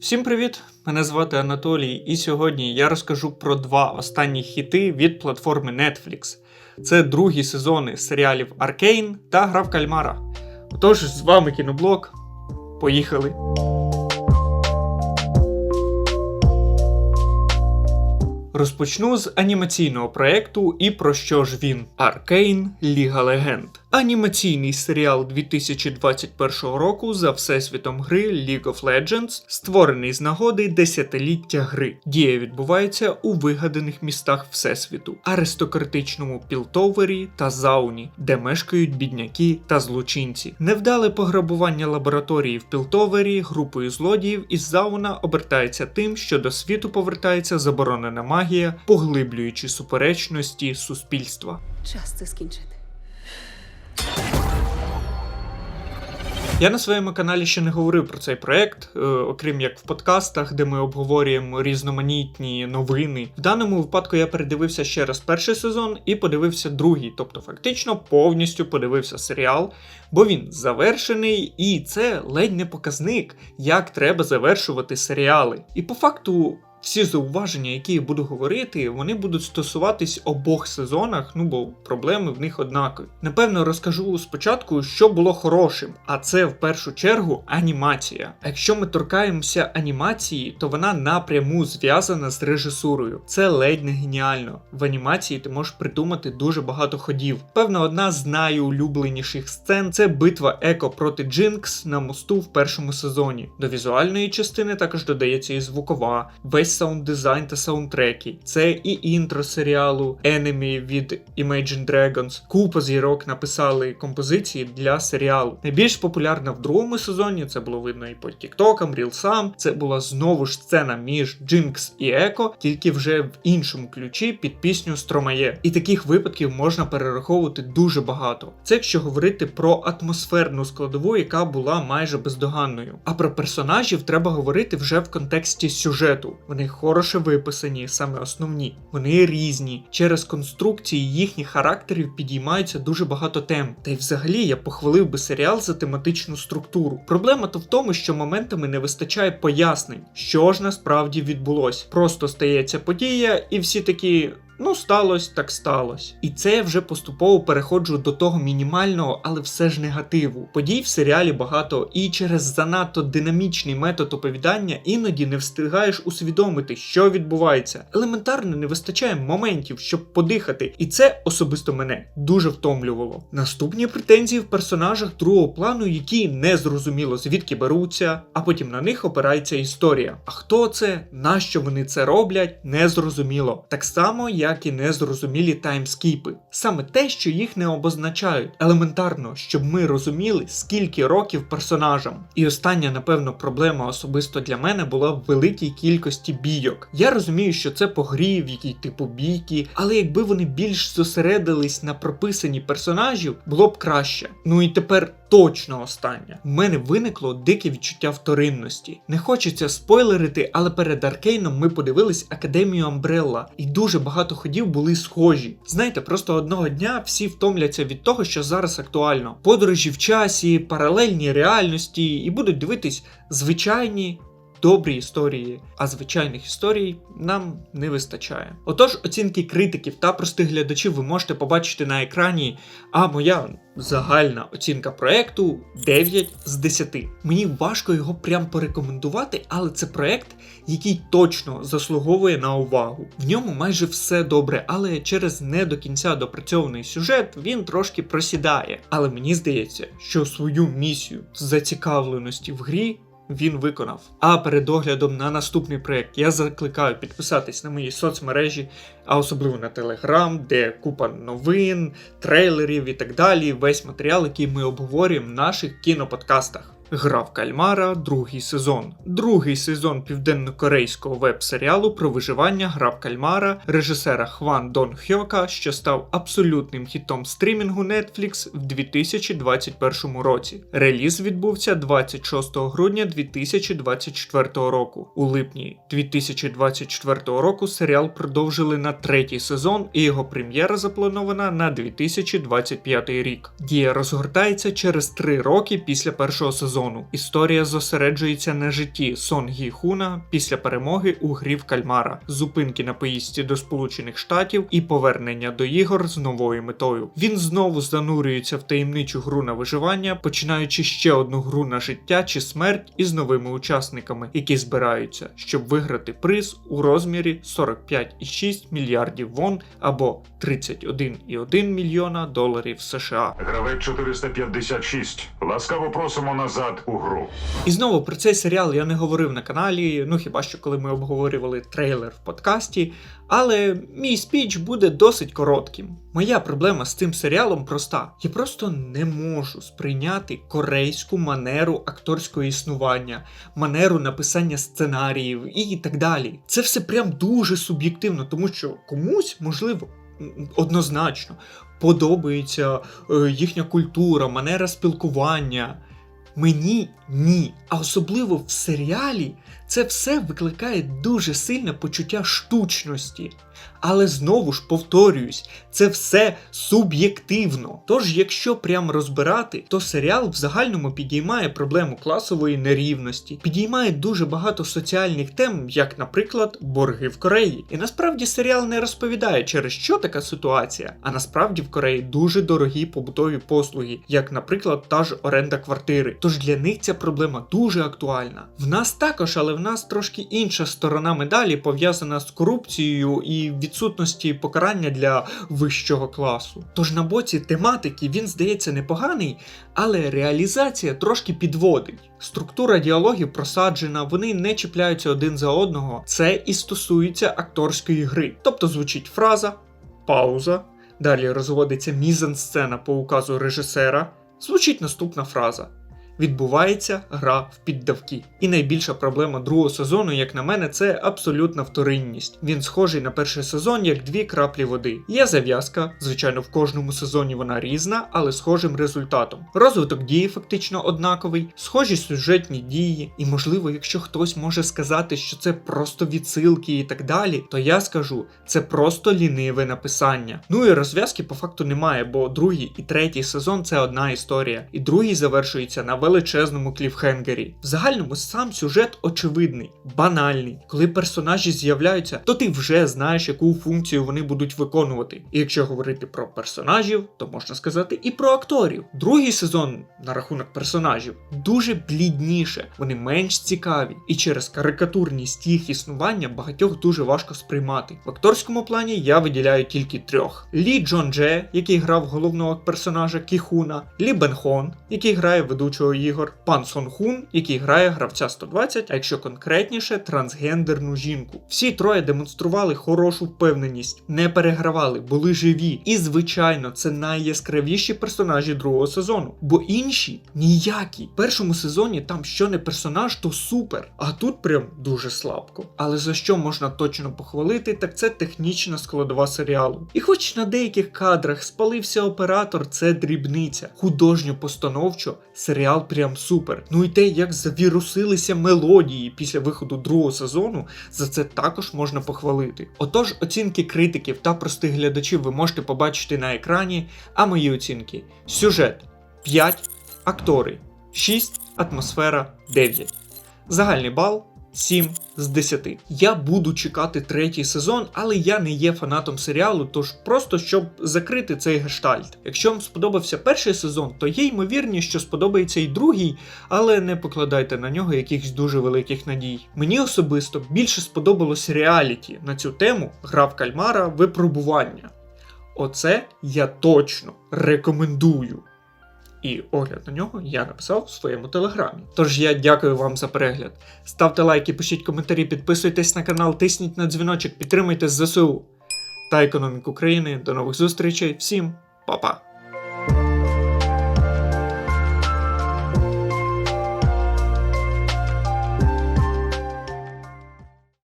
Всім привіт! Мене звати Анатолій, і сьогодні я розкажу про два останні хіти від платформи Netflix. Це другі сезони серіалів Аркейн та Гра в Кальмара. Отож, з вами кіноблок. Поїхали! Розпочну з анімаційного проекту і про що ж він Аркейн Ліга Легенд. Анімаційний серіал 2021 року за всесвітом гри League of Legends, створений з нагоди десятиліття гри. Дія відбувається у вигаданих містах Всесвіту, аристократичному Пілтовері та Зауні, де мешкають бідняки та злочинці. Невдале пограбування лабораторії в Пілтовері групою злодіїв із Зауна обертається тим, що до світу повертається заборонена магія, поглиблюючи суперечності суспільства. Час це скінчити. Я на своєму каналі ще не говорив про цей проект, е, окрім як в подкастах, де ми обговорюємо різноманітні новини. В даному випадку я передивився ще раз перший сезон і подивився другий, тобто фактично повністю подивився серіал, бо він завершений, і це ледь не показник, як треба завершувати серіали. І по факту. Всі зауваження, які я буду говорити, вони будуть стосуватись обох сезонах, ну бо проблеми в них однакові. Напевно, розкажу спочатку, що було хорошим, а це в першу чергу анімація. А якщо ми торкаємося анімації, то вона напряму зв'язана з режисурою. Це ледь не геніально. В анімації ти можеш придумати дуже багато ходів. Певно, одна з найулюбленіших сцен це битва Еко проти Джинкс на мосту в першому сезоні. До візуальної частини також додається і звукова. Весь саунд-дизайн та саундтреки. Це і інтро серіалу Enemy від Imagine Dragons. Купа зірок написали композиції для серіалу. Найбільш популярна в другому сезоні, це було видно і по тіктокам, рілсам. Це була знову ж сцена між Джинкс і Еко, тільки вже в іншому ключі під пісню Стромає. І таких випадків можна перераховувати дуже багато. Це якщо говорити про атмосферну складову, яка була майже бездоганною. А про персонажів треба говорити вже в контексті сюжету. Вони хороше виписані, саме основні. Вони різні. Через конструкції їхніх характерів підіймаються дуже багато тем. Та й взагалі я похвалив би серіал за тематичну структуру. Проблема то в тому, що моментами не вистачає пояснень, що ж насправді відбулось. Просто стається подія, і всі такі. Ну, сталося, так сталося. І це я вже поступово переходжу до того мінімального, але все ж негативу. Подій в серіалі багато, і через занадто динамічний метод оповідання іноді не встигаєш усвідомити, що відбувається. Елементарно не вистачає моментів, щоб подихати, і це особисто мене дуже втомлювало. Наступні претензії в персонажах другого плану, які не зрозуміло звідки беруться, а потім на них опирається історія. А хто це, нащо вони це роблять, не зрозуміло. Так само, як і незрозумілі таймскіпи. Саме те, що їх не обозначають. Елементарно, щоб ми розуміли, скільки років персонажам. І остання, напевно, проблема особисто для мене була в великій кількості бійок. Я розумію, що це по грі, в якій типу бійки, але якби вони більш зосередились на прописанні персонажів, було б краще. Ну і тепер. Точно остання. У мене виникло дике відчуття вторинності. Не хочеться спойлерити, але перед Аркейном ми подивились Академію Амбрелла, і дуже багато ходів були схожі. Знаєте, просто одного дня всі втомляться від того, що зараз актуально. Подорожі в часі, паралельні реальності, і будуть дивитись звичайні. Добрі історії, а звичайних історій нам не вистачає. Отож, оцінки критиків та простих глядачів ви можете побачити на екрані. А моя загальна оцінка проекту 9 з 10. Мені важко його прям порекомендувати, але це проект, який точно заслуговує на увагу. В ньому майже все добре, але через не до кінця допрацьований сюжет він трошки просідає. Але мені здається, що свою місію зацікавленості в грі він виконав. А перед оглядом на наступний проект я закликаю підписатись на мої соцмережі, а особливо на Телеграм, де купа новин, трейлерів і так далі. Весь матеріал, який ми обговорюємо в наших кіноподкастах. Гра в Кальмара, другий сезон. Другий сезон південно-корейського веб-серіалу про виживання Гра в Кальмара режисера Хван Дон Хьока, що став абсолютним хітом стрімінгу Netflix в 2021 році. Реліз відбувся 26 грудня 2024 року. У липні 2024 року серіал продовжили на третій сезон, і його прем'єра запланована на 2025 рік. Дія розгортається через три роки після першого сезону сезону. Історія зосереджується на житті Сон Гі Хуна після перемоги у грі в кальмара, зупинки на поїздці до Сполучених Штатів і повернення до ігор з новою метою. Він знову занурюється в таємничу гру на виживання, починаючи ще одну гру на життя чи смерть із новими учасниками, які збираються, щоб виграти приз у розмірі 45,6 мільярдів вон або 31,1 мільйона доларів США. Гравець 456. Ласкаво просимо назад у гру. І знову про цей серіал я не говорив на каналі, ну хіба що коли ми обговорювали трейлер в подкасті, але мій спіч буде досить коротким. Моя проблема з цим серіалом проста: я просто не можу сприйняти корейську манеру акторського існування, манеру написання сценаріїв і так далі. Це все прям дуже суб'єктивно, тому що комусь можливо. Однозначно подобається е, їхня культура, манера спілкування. Мені ні. А особливо в серіалі це все викликає дуже сильне почуття штучності. Але знову ж повторююсь, це все суб'єктивно. Тож, якщо прям розбирати, то серіал в загальному підіймає проблему класової нерівності, підіймає дуже багато соціальних тем, як, наприклад, борги в Кореї. І насправді серіал не розповідає, через що така ситуація. А насправді в Кореї дуже дорогі побутові послуги, як, наприклад, та ж оренда квартири. Тож для них ця проблема дуже актуальна. В нас також, але в нас трошки інша сторона медалі пов'язана з корупцією і відсутності покарання для вищого класу. Тож на боці тематики він здається непоганий, але реалізація трошки підводить. Структура діалогів просаджена, вони не чіпляються один за одного. Це і стосується акторської гри. Тобто звучить фраза, пауза, далі розводиться мізансцена по указу режисера, звучить наступна фраза. Відбувається гра в піддавки. І найбільша проблема другого сезону, як на мене, це абсолютна вторинність. Він схожий на перший сезон як дві краплі води. Є зав'язка, звичайно, в кожному сезоні вона різна, але схожим результатом. Розвиток дії фактично однаковий, схожі сюжетні дії, і можливо, якщо хтось може сказати, що це просто відсилки і так далі, то я скажу, це просто ліниве написання. Ну і розв'язки по факту немає, бо другий і третій сезон це одна історія, і другий завершується на величезному кліфхенгері. В загальному сам сюжет очевидний, банальний. Коли персонажі з'являються, то ти вже знаєш, яку функцію вони будуть виконувати. І якщо говорити про персонажів, то можна сказати і про акторів. Другий сезон на рахунок персонажів дуже блідніше, вони менш цікаві, і через карикатурність їх існування багатьох дуже важко сприймати. В акторському плані я виділяю тільки трьох: Лі Джон Дже, який грав головного персонажа Кіхуна, Лі Бен Хон, який грає ведучого ігор, пан Сон Хун, який грає гравця 120, а якщо конкретніше, трансгендерну жінку. Всі троє демонстрували хорошу впевненість, не перегравали, були живі. І, звичайно, це найяскравіші персонажі другого сезону, бо інші ніякі. В першому сезоні там що не персонаж, то супер. А тут прям дуже слабко. Але за що можна точно похвалити, так це технічна складова серіалу. І хоч на деяких кадрах спалився оператор, це дрібниця. Художньо постановчо серіал прям супер. Ну і те, як завірусилися мелодії після виходу другого сезону, за це також можна похвалити. Отож, оцінки критиків та простих глядачів ви можете побачити на екрані, а мої оцінки: сюжет 5, актори 6, атмосфера 9. Загальний бал 7 з 10. Я буду чекати третій сезон, але я не є фанатом серіалу, тож просто щоб закрити цей гештальт. Якщо вам сподобався перший сезон, то є ймовірність, що сподобається і другий, але не покладайте на нього якихось дуже великих надій. Мені особисто більше сподобалось реаліті на цю тему гра в кальмара випробування. Оце я точно рекомендую. І огляд на нього я написав в своєму телеграмі. Тож я дякую вам за перегляд. Ставте лайки, пишіть коментарі, підписуйтесь на канал, тисніть на дзвіночок, підтримуйте ЗСУ та економіку країни. До нових зустрічей. Всім па-па!